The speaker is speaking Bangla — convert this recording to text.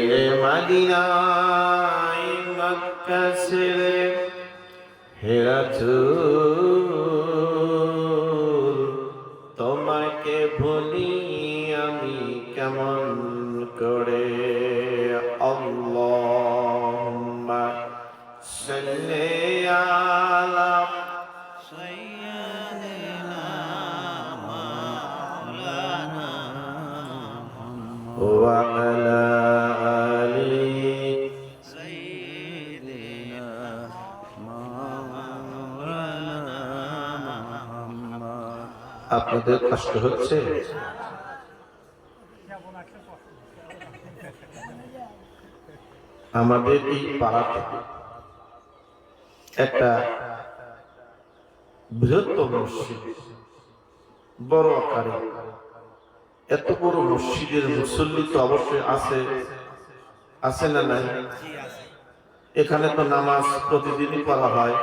হে মদিনায় মক্কা ছেড়ে হেরাচুল তোমাকে ভুলি আমি কেমন করে? আল্লাহুম্মা সাল্লি আলা সাইয়্যিদিনা মাওলানা ওয়া আলা আপনাদের কষ্ট হচ্ছে? আমাদের এই পাড়াতে একটা বৃহত্তম মসজিদ, বড় আকারে, এত বড় মসজিদের মুসল্লি তো অবশ্যই আছে আছে না নাই? এখানে তো নামাজ প্রতিদিনই পড়া হয়।